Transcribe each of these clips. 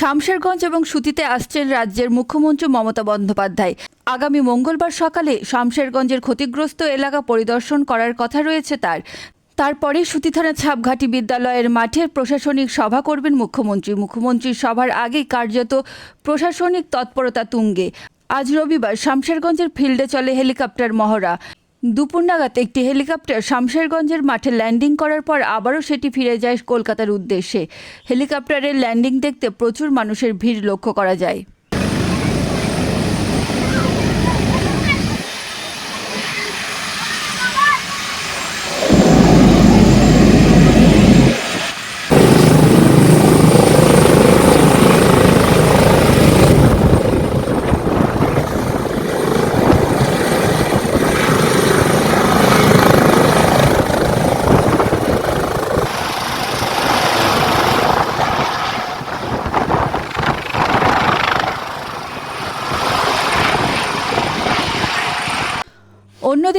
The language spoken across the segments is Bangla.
শামশেরগঞ্জ এবং সুতিতে আসছেন রাজ্যের মুখ্যমন্ত্রী মমতা বন্দ্যোপাধ্যায়। আগামী মঙ্গলবার সকালে শামশেরগঞ্জের ক্ষতিগ্রস্ত এলাকা পরিদর্শন করার কথা রয়েছে তার। তারপরে সুতি থানা ছাপঘাটি বিদ্যালয়ের মাঠে প্রশাসনিক সভা করবেন মুখ্যমন্ত্রী। মুখ্যমন্ত্রীর সভার আগেই কার্যত প্রশাসনিক তৎপরতা তুঙ্গে। আজ রবিবার শামশেরগঞ্জের ফিল্ডে চলে হেলিকপ্টার মহড়া। দুপুর নাগাদ একটি হেলিকপ্টার শামশেরগঞ্জের মাঠে ল্যান্ডিং করার পর আবারও সেটি ফিরে যায় কলকাতার উদ্দেশ্যে। হেলিকপ্টারের ল্যান্ডিং দেখতে প্রচুর মানুষের ভিড় লক্ষ্য করা যায়।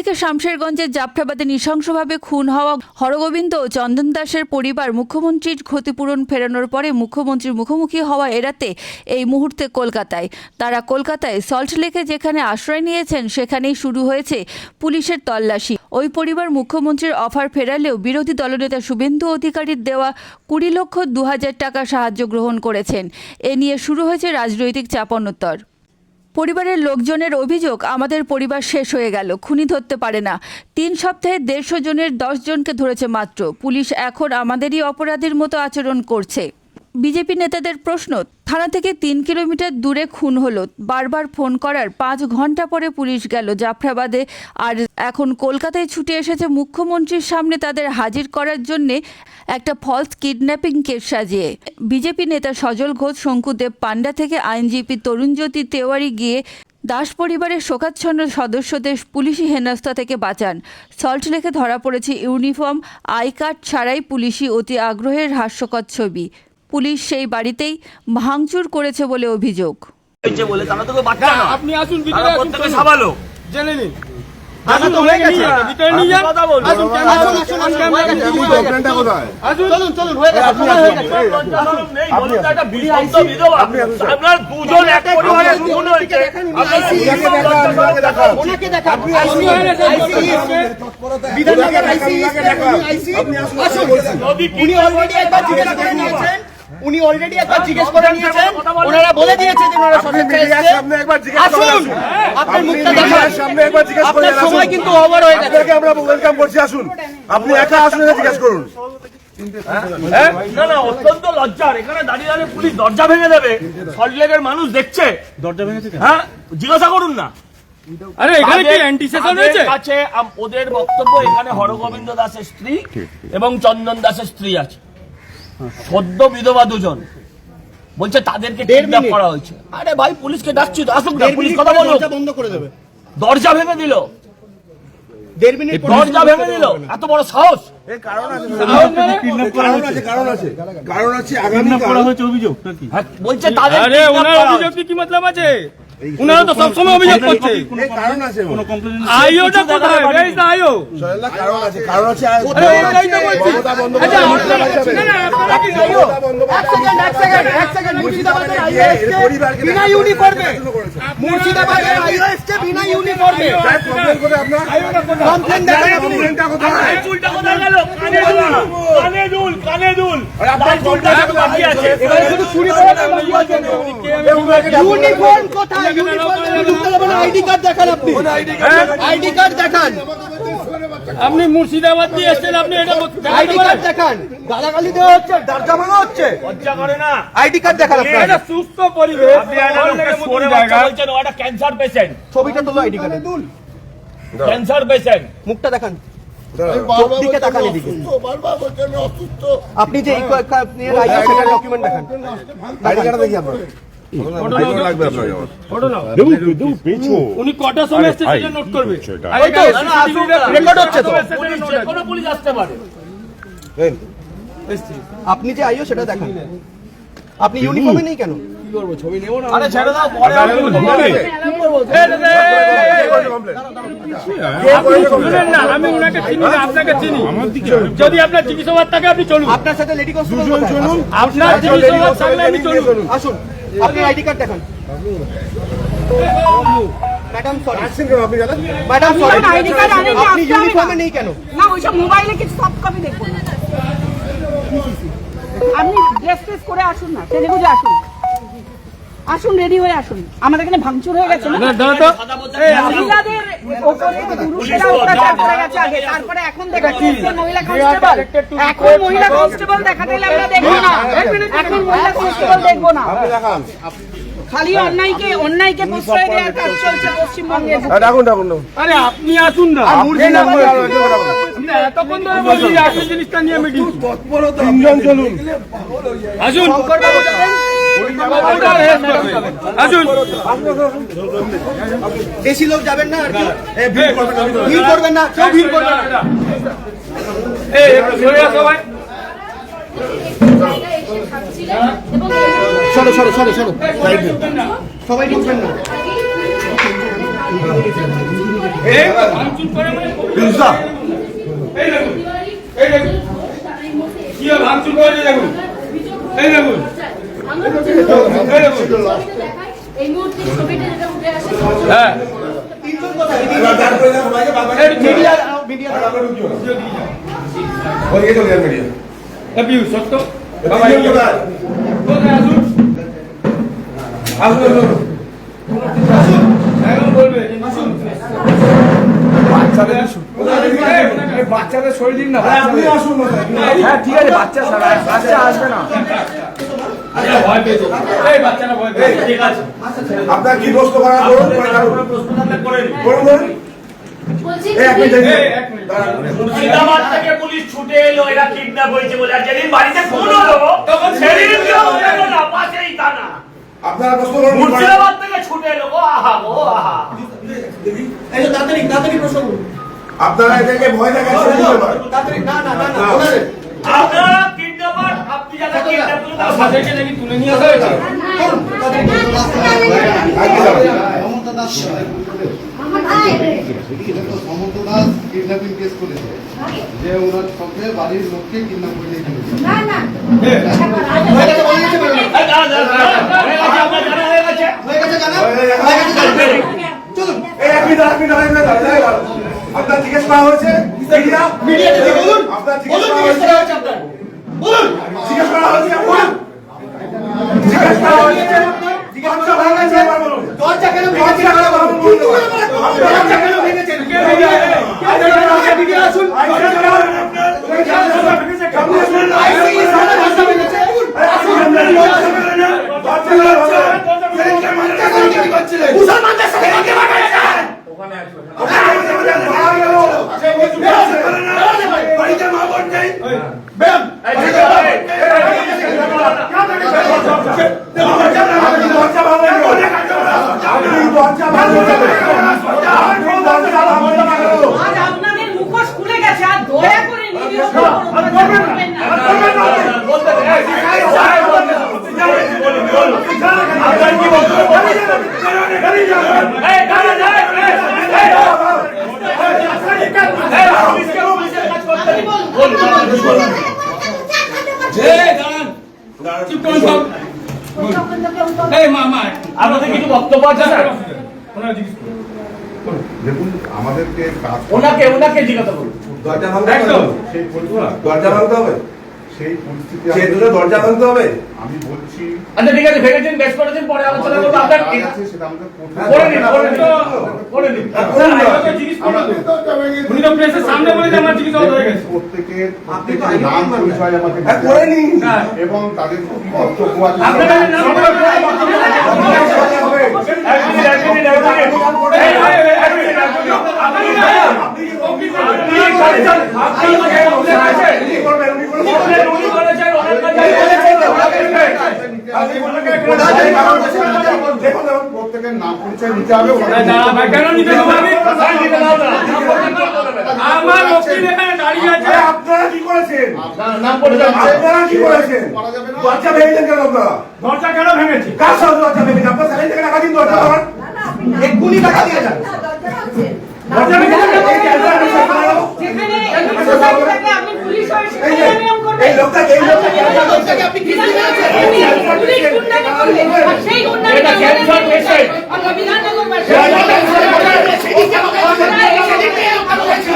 অন্যদিকে শামশেরগঞ্জের জাফরাবাদে নৃশংসভাবে খুন হওয়া হরগোবিন্দ ও চন্দন দাসের পরিবার মুখ্যমন্ত্রীর ক্ষতিপূরণ ফেরানোর পরে মুখ্যমন্ত্রীর মুখোমুখি হওয়া এড়াতে এই মুহূর্তে কলকাতায়। তারা কলকাতায় সল্টলেকে যেখানে আশ্রয় নিয়েছেন, সেখানেই শুরু হয়েছে পুলিশের তল্লাশি। ওই পরিবার মুখ্যমন্ত্রীর অফার ফেরালেও বিরোধী দলনেতা শুভেন্দু অধিকারীর দেওয়া কুড়ি লক্ষ দু হাজার টাকা সাহায্য গ্রহণ করেছেন। এ নিয়ে শুরু হয়েছে রাজনৈতিক চাপানোত্তর পরিবারের লোকজনের অভিযোগ আমাদের পরিবার শেষ হয়ে গেল, খুনি ধরতে পারে না। তিন সপ্তাহে দেড়শো জনের দশ জনকে ধরেছে মাত্র। পুলিশ এখন আমাদেরই অপরাধীর মতো আচরণ করছে। বিজেপি নেতাদের প্রশ্ন, থানা থেকে তিন কিলোমিটার দূরে খুন হলো, বারবার ফোন করার পাঁচ ঘণ্টা পরে পুলিশ গেল জাফরাবাদে। আর এখন কলকাতায় ছুটে এসেছে মুখ্যমন্ত্রীর সামনে তাদের হাজির করার জন্যে একটা ফলস কিডন্যাপিং কেস সাজিয়ে। বিজেপি নেতা সজল ঘোষ শঙ্কুদেব পান্ডা থেকে আইনজীবী তরুণজ্যোতি তেওয়ারি গিয়ে দাস পরিবারের শোকাচ্ছন্ন সদস্যদের পুলিশি হেনস্থা থেকে বাঁচান। সল্টলেকে ধরা পড়েছে ইউনিফর্ম, আই কার্ড ছাড়াই পুলিশি অতি আগ্রহের হাস্যকর ছবি। পুলিশ সেই বাড়িতেই ভাঙচুর করেছে বলে অভিযোগ। বলে বাচ্চা না, আপনি আসুন ভিতরে আসুন, সাবালো জেনে নিন। বিধাননগর আইসি উনি অলরেডি একবার জিজ্ঞেস করে নিয়েছেন। উনি অলরেডি একবার জিজ্ঞেস করে নিয়েছেন। ওনারা বলে দিয়েছে যে ওনারা। সামনে একবার জিজ্ঞেস আসুন। আসুন আপনার আপনি মুখটা দেখান। সামনে একবার জিজ্ঞেস করে আপনার সময় কিন্তু ওভার হয়ে গেছে। আপনাকে আমরা ওয়েলকাম করছি আসুন। আপনি একা আসুন এসে জিজ্ঞেস করুন। হ্যাঁ? না না অত্যন্ত লজ্জার। এখানে দাঁড়িয়ে দাঁড়িয়ে পুলিশ দরজা ভেঙে দেবে। সল্টলেকের মানুষ দেখছে। দরজা ভেঙেছে হ্যাঁ? জিজ্ঞাসা করুন না। আরে এখানে কি অ্যান্টিসেশন কাছে ওদের বক্তব্য এখানে হরগোবিন্দ দাসের স্ত্রী এবং চন্দন দাসের স্ত্রী আছে। সদ্য বিধবা দুজন। বলছে তাদেরকে কিডন্যাপ করা হয়েছে। আরে ভাই পুলিশকে ডাকছি তো আসুক না পুলিশ কথা বলো বন্ধ করে দেবে। দরজা ভেঙে দিল। দেড় মিনিট দরজা ভেঙে দিল। এত বড় সাহস। কারণ আছে কারণ আছে কারণ আছে আগামীকাল হ্যাঁ, বলছে তাদের আরে ওনার অভিযোগ কি মতলব আছে? ওনারা তো সবসময় অভিযোগ করছে। এই কারণ আছে আইওটা কোথায়? Where is the কারণ আছে কারণ আছে আর তো বলছি। আচ্ছা। না, না, কি আইও? বিনা ইউনিফর্মে মুর্শিদাবাদের আইও এসছে বিনা ইউনিফর্মে কমপ্লেন দেখান আপনি এই কানে দুল কানে দুল কানে দুল। বাকি আছে এবারে শুধু চুরি করে বাকি আছে ইউনিফর্ম কোথায় ইউনিফর্মে ঢুকতে আইডি কার্ড দেখান আপনি আইডি কার্ড দেখান আপনি মুর্শিদাবাদ দিয়ে এসেছেন আপনি এটা আইডি কার্ড দেখান গালাগালি দেওয়া হচ্ছে দরজা ভাঙা হচ্ছে লজ্জা করে না আইডি কার্ড দেখান আপনার এটা সুস্থ পরিবেশ আপনি একটা লোককে সরে বাচ্চা বলছেন ও একটা ক্যান্সার পেশেন্ট ছবিটা তোলো আইডি কার্ডে ক্যান্সার পেশেন্ট মুখটা দেখান দিকে তাকান এদিকে। আপনি যে এই সেটার ডকুমেন্ট দেখান। আইডি কার্ড দেখি আপনার উনি সময় সেটা নোট করবে? রেকর্ড হচ্ছে তো। কোনো পুলিশ আসতে পারে। আপনি যে আইও সেটা দেখান। আপনি ইউনিফর্মে নেই কেন? করব? ছবি নেব না? আরে ছেড়ে দাও পরে আমি বলব। আমি ওনাকে চিনি না আপনাকে চিনি। যদি আপনার চিকিৎসা থাকে আপনি চলুন। আপনার সাথে লেডি দুজন চলুন। আপনার চিকিৎসা থাকলে আমি চলুন। আসুন। আপনার আইডি কার্ড দেখান। ম্যাডাম সরি আসছেন কেন আপনি দাদা ম্যাডাম সরি আমি ID card আপনি না। ইউনিফর্মে নেই কেন? না ওইসব মোবাইলে কিছু সব কপি দেখব না। আপনি ড্রেস ট্রেস করে আসুন না সেজে আসুন। আসুন রেডি হয়ে আসুন। আমাদের এখানে ভাঙচুর হয়ে গেছে না? কথা বলতে মহিলাদের ওপরে পুরুষেরা অত্যাচার করে গেছে আগে তারপরে এখন দেখাচ্ছি যে মহিলা কনস্টেবল এখন মহিলা কনস্টেবল দেখাতে গেলে আমরা দেখব না এখন মহিলা কনস্টেবল দেখব না। খালি অন্যায়কে অন্যায়কে প্রশ্রয় দেওয়ার কাজ চলছে পশ্চিমবঙ্গে। ডাকুন ডাকুন ডাকুন আরে আপনি আসুন না। এতক্ষণ ধরে বলছি যে জিনিসটা নিয়ে মিটিং তিনজন চলুন। আসুন। আসুন বেশি লোক যাবেন না ভিড় করবেন না। কেউ ভিড় করবেন না। সরো সরো সরো সরো সবাই ঢুকবেন না। এই ভাঙচুর করে দেখুন। এই দেখুন। বাচ্চাদের শরীর না হ্যাঁ ঠিক আছে বাচ্চা বাচ্চা আসবে না। আপনার কি প্রশ্ন করা করুন। করুন মুর্শিদাবাদ থেকে পুলিশ ছুটে এলো এরা কিডন্যাপ হয়েছে বলে। আর যেদিন বাড়িতে ফোন হলো তখন সেদিন কেউ এলো না? পাশেই থানা। আপনারা প্রশ্ন করুন মুর্শিদাবাদ থেকে ছুটে এলো। ও আহা ও আহা। এই তাড়াতাড়ি তাড়াতাড়ি প্রশ্ন করুন। আপনারা এদেরকে ভয় দেখাচ্ছেন না না না না। আপনারা মমতা দাস মমতা দাস কিডন্যাপিং কেস করেছে যে ওনার সঙ্গে বাড়ির লোককে কিডন্যাপ করে হয়ে। হয়ে আপনার হয়ে। হয়ে হয়ে জিজ্ঞেস করা হয়েছে মিডিয়া মিডিয়াতে বলুন আপনার জিজ্ঞেস করা হয়েছে আপনার দরজা কেন ভেঙেছে? না বলুন কিন্তু করে বলে দরজা কেন ভেঙেছে? ভিডিও আসুন মুসলমানদের সাথে কাকে বানাচ্ছে বাড়িতে মা বোন নেই এই ঠিক আছে, এই। আজ আপনাদের মুখোশ খুলে গেছে আর দয়া করে নিরীহ করবেন না বলতে দে, এই, এই, যাই বলতে দে। বলুন, বলুন। আপনার কি বক্তব্য? এই, দাঁড়া, দাঁড়া, এই, এই, এই, পুলিশকে, পুলিশের কাজ করতে দিন। বলুন, বলুন, বলুন। এই দাঁড়ান চুপ করুন সব এই মা মা আপনাদের কিছু বক্তব্য আছে স্যার ওনারা জিজ্ঞেস করুন। দেখুন আমাদেরকে ওনাকে ওনাকে জিজ্ঞাসা করুন। দরজা ভাঙতে হবে। সেই দরজা ভাঙতে হবে। সেই পরিস্থিতি সে দুটো দরজা ভাঙতে হবে। আমি বলছি আচ্ছা ঠিক আছে ভেবেছেন বেশ করেছেন পরে আলোচনা করব। আপনার সেটা আমাদের করে নিন করে নিন। করে নিন। স্যার আইনগত জিজ্ঞেস করুন উনি তো প্রেসের সামনে বলে যে আমার চিকিৎসা হয়ে গেছে। প্রত্যেকের প্রত্যেকের নাম পরিচয় আমাকে করে নিন। এবং তাদের কি কর্তব্য আছে। আপনাদের নাম প্রত্যেকের নাম পরিচয় নিতে হবে কেন নিতে না আমার উকিল এখানে দাঁড়িয়ে আছে আপনারা কি করেছেন নাম পড়ে যাচ্ছে আপনারা কি করেছেন করা যাবে না দরজা ভেঙেছেন কেন আপনারা দরজা কেন ভেঙেছে কার সাথে দরজা ভেঙেছেন আপনার স্যালাইন থেকে টাকা দিন দরজা আমার এক্ষুনি টাকা দিয়ে যান দরজা? এই হয়ে সেখানে লোকটা এই লোকটা লোকটাকে আপনি কিস্তি দিয়েছেন সেই গুন্ডাকে এটা ক্যান্সার পেশেন্ট আমরা বিধাননগর সেদিনকে আমাকে সেদিনকে এই লোকটা কোথায় ছিল